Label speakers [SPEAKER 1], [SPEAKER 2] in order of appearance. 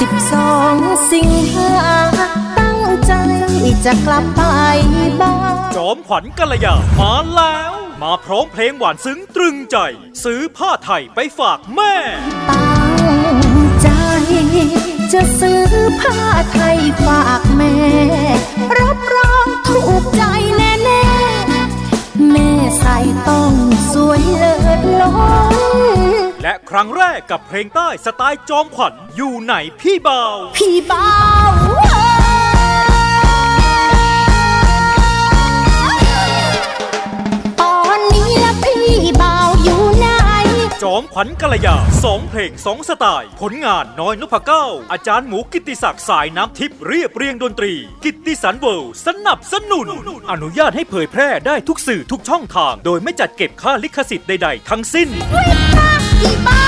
[SPEAKER 1] สิบสองสิงหาตั้งใจจะกลับไปบ้าน
[SPEAKER 2] จอมขวัญกัลยามาแล้ว มาพร้อมเพลงหวานซึ้งตรึงใจ ซื้อผ้าไทยไปฝากแม่
[SPEAKER 1] ตั้งใจ จะซื้อผ้าไทยฝากแม่
[SPEAKER 2] และครั้งแรกกับเพลงใต้สไตล์จอมขวัญอยู่ไหนพี่บ่าว
[SPEAKER 1] พี่เบาตอนนี้ละพี่เบาอยู่ไหน
[SPEAKER 2] จอมขวัญกัลยาสองเพลงสองสไตล์ ผลงานน้อยนพเก้า อาจารย์หมูกิตติศักดิ์สายน้ำทิพย์เรียบเรียงดนตรี กิตติสันเวิลด์สนับสนุน อนุญาตให้เผยแพร่ได้ทุกสื่อทุกช่องทาง โดยไม่จัดเก็บค่าลิขสิทธิ์ใดๆ ทั้งสิ้น
[SPEAKER 1] พี่เบา